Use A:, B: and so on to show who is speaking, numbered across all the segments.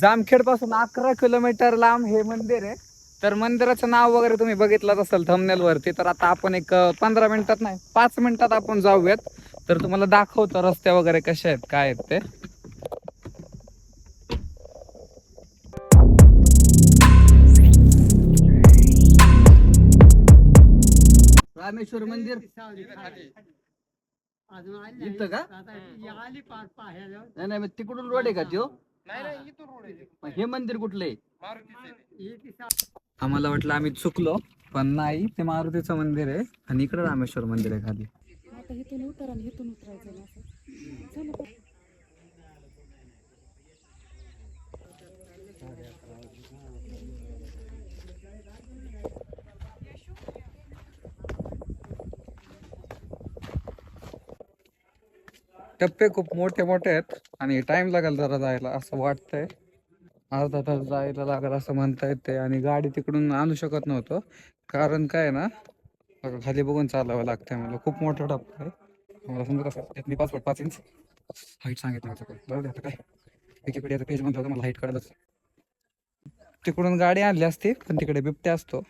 A: जामखेडपासून अकरा किलोमीटर लांब हे मंदिर आहे. तर मंदिराचं नाव वगैरे तुम्ही बघितलंच असेल थंबनेल वरती तर आता आपण एक पंधरा मिनिटात नाही पाच मिनिटात आपण जाऊयात. तर तुम्हाला दाखवतो रस्ते वगैरे कसे आहेत काय आहेत ते.
B: रामेश्वर मंदिर. इथं का? नाही नाही तिकडून रोड आहे का मग हे मंदिर कुठलं आहे?
A: आम्हाला वाटलं आम्ही चुकलो पण नाही ते मारुतीचं मंदिर आहे आणि इकडे रामेश्वर मंदिर आहे खाली.
C: आता इथून उतर आणि इथून उतरायचं ना असं. चला बरं.
A: टप्पे खूप मोठे मोठे आहेत. आणि टाइम लागेल जरा जायला असं वाटतंय. अर्धा तास जायला लागेल असं म्हणता येते आणि गाडी तिकडून आणू शकत नव्हतो. कारण काय आहे ना खाली बघून चालावं लागतंय मला. खूप मोठा टप्पा आहे. मला समजा कसं मी पाच फूट पाच इंच हाईट सांगितलं होतं बरोबर आता काय? विकिपीडियाचं पेज म्हणतो होतं मला हाईट कळलंच. तिकडून गाडी आणली असती पण तिकडे बिबट्या असतो.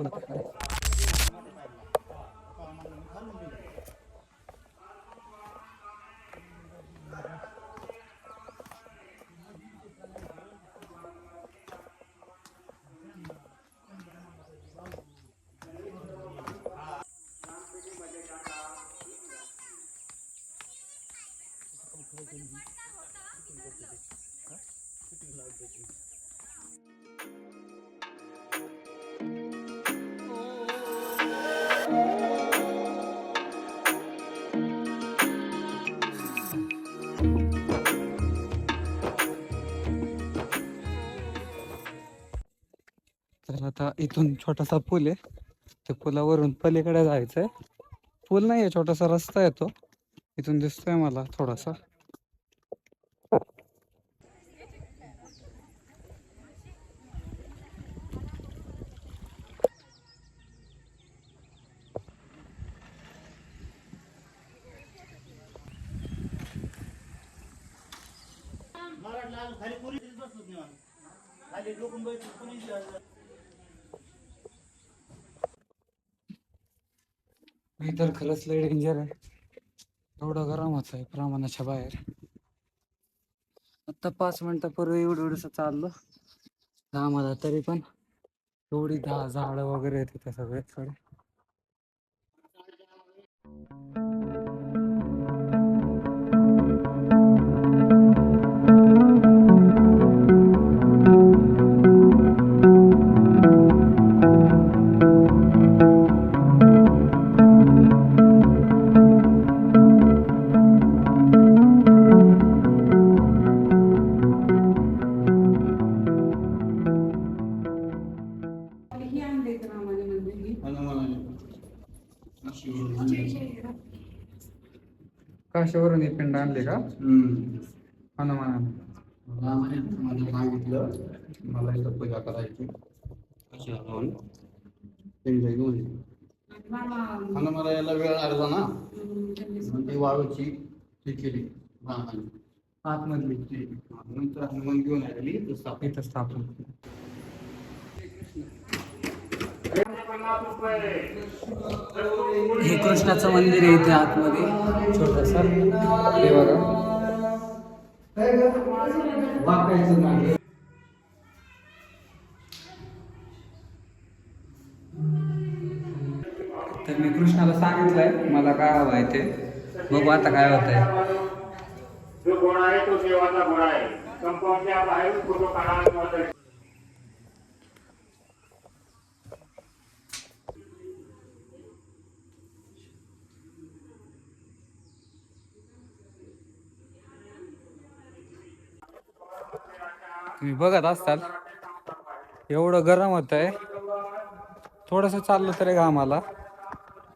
A: Não dá pra ficar. तर आता इथून छोटासा पूल आहे. त्या पुलावरून पलीकडे जायचंय. पूल नाही आहे छोटासा रस्ता येतो. इथून दिसतोय मला थोडासा. मी तर खरंच लय डेंजर आहे. एवढं होत आहे प्रमाणाच्या बाहेर. आता पाच मिनिटापूर्वी एवढं एवढंसं चाललं. आम्हाला तरी पण एवढी दहा झाडं वगैरे येते तिथे सगळे. काशीवरून ही पिंड आणली का? हनुमानाने
B: रामाने मला सांगितलं मला इथं पूजा करायची. पिंड घेऊन ये. याला वेळ लागला ना? मग ती वाळूची ती केली. रामाने
A: आतमधली
B: ती. नंतर हनुमान घेऊन स्थापन.
A: इथं स्थापन. हे कृष्णाचं मंदिर आहे इथे आतमध्ये छोटस. हे बघा. तर मी कृष्णाला सांगितलंय मला काय हवं आहे ते. बघू आता काय होत आहे
D: जो घोडा आहे तो देवाचा घोडा आहे. कंपाऊंडच्या फोटो काढायला
A: तुम्ही बघत असाल एवढं गरम होत आहे थोडस चाललं तरी घामाला.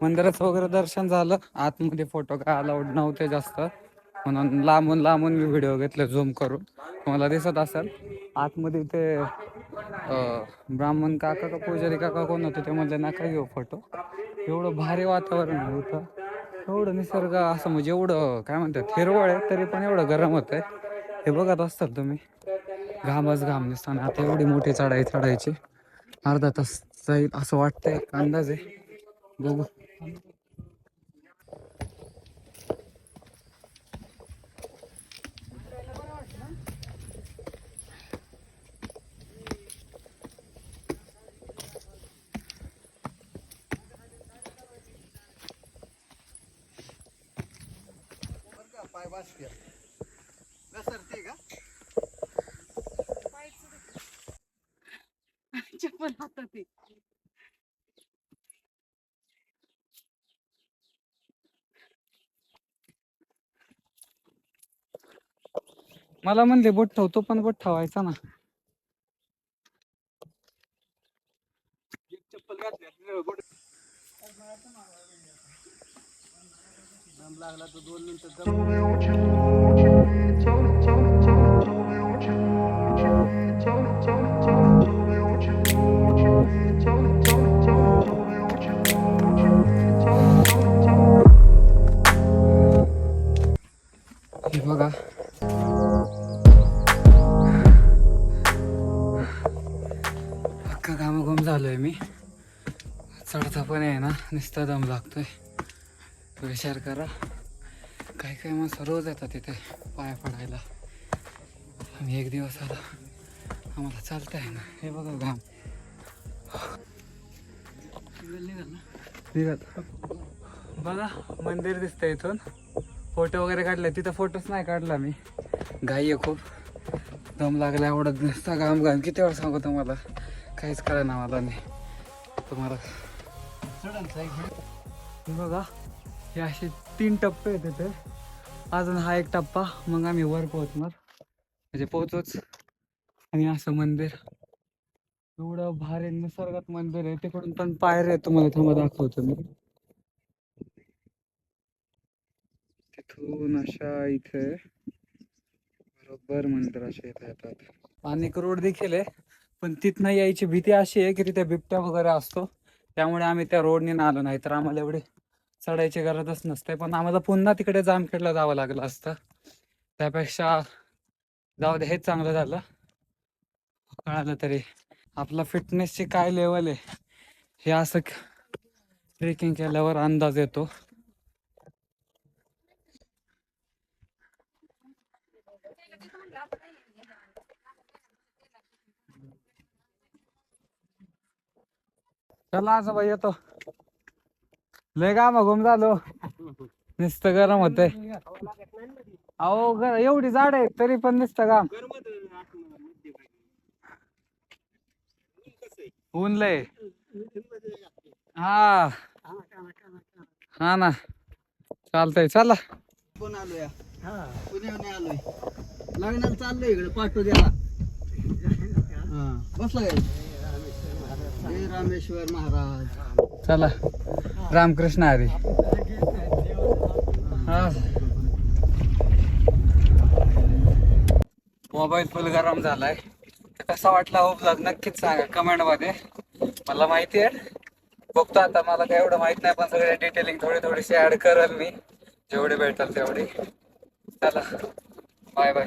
A: मंदिराचं वगैरे दर्शन झालं. आतमध्ये फोटो काय अलाउड नव्हते जास्त. म्हणून लांबून लांबून मी व्हिडिओ घेतले झूम करून. तुम्हाला दिसत असेल. आतमध्ये ते ब्राह्मण काका का पुजारी काका कोण होते ते म्हणले नका घेऊ फोटो एवढं भारी वातावरण होतं. एवढं निसर्ग असं म्हणजे एवढं काय म्हणतात हिरवळ आहे तरी पण एवढं गरम होत आहे हे बघत असताल तुम्ही. घामच घाम दिसताना. आता एवढी मोठी चढाई चढायची. अर्धा तास जाईल असं वाटतंय. अंदाज आहे. बघू.
B: पाय बासक्या घसरते का?
C: चप्पल हातात आहे.
A: मला म्हणले बोट ठेवतो पण बोट ठेवायचा ना
B: लागला तर दोन मिनिटं दम
A: झालो आहे मी. चढता पण आहे ना नुसता दम लागतोय. विचार करा. काही काही माणसं रोज येतात तिथे पाया पडायला. आम्ही एक दिवस आला. आम्हाला चालता आहे ना हे बघा घाम. निघाल बघा मंदिर दिसतं इथून. फोटो वगैरे काढले. तिथं फोटोच नाही काढला मी. घाई आहे खूप. दम लागला एवढं. नुसता घाम घाम. किती वेळ सांगू तुम्हाला? काहीच करा ना मला नाही. तुम्हाला बघा हे असे तीन टप्पे आहेत तिथे अजून हा एक टप्पा मग आम्ही वर पोहोचणार. म्हणजे पोहोचोच. आणि असं मंदिर. एवढं भारी निसर्गात मंदिर आहे. तिकडून पण पायऱ्या आहेत तुम्हाला थांबा दाखवतो मी. तिथून अशा इथे बरोबर मंदिराच्या इथे येतात. आणि एक रोड देखील आहे. पण तिथनं यायची भीती अशी आहे की तिथे बिबट्या वगैरे असतो. त्यामुळे आम्ही त्या रोडने आलो नाही. तर आम्हाला एवढे चढायची गरजच नसते. पण आम्हाला पुन्हा तिकडे जामखेडला जावं लागलं असतं. त्यापेक्षा जाऊ दे हेच चांगलं झालं. कळालं तरी. आपला फिटनेसची काय लेवल आहे? हे असं ट्रेकिंग केल्यावर अंदाज येतो. चला असं बाई येतो. लय गामा घुम झालो. नुसतं गरम होतंय. अहो ग- एवढी झाड आहे तरी पण नुसतं गाम ऊन लय. हा. हा ना. चालतंय चला.
B: पण आलो या पुण्याहून आलोय. लग्नाला चाललोय इकडे पाठवू द्याला. बसला काय जय रामेश्वर महाराज.
A: चला. रामकृष्ण हरी. हा. मोबाईल फुल गरम झालाय. कसा वाटला हो ब्लॉग नक्कीच सांगा कमेंटमध्ये मला माहिती आहे. बघतो आता मला काय एवढं माहीत नाही पण सगळे डिटेलिंग थोडी थोडीशी ऍड करेल मी. जेवढे भेटेल तेवढी. चला. Bye bye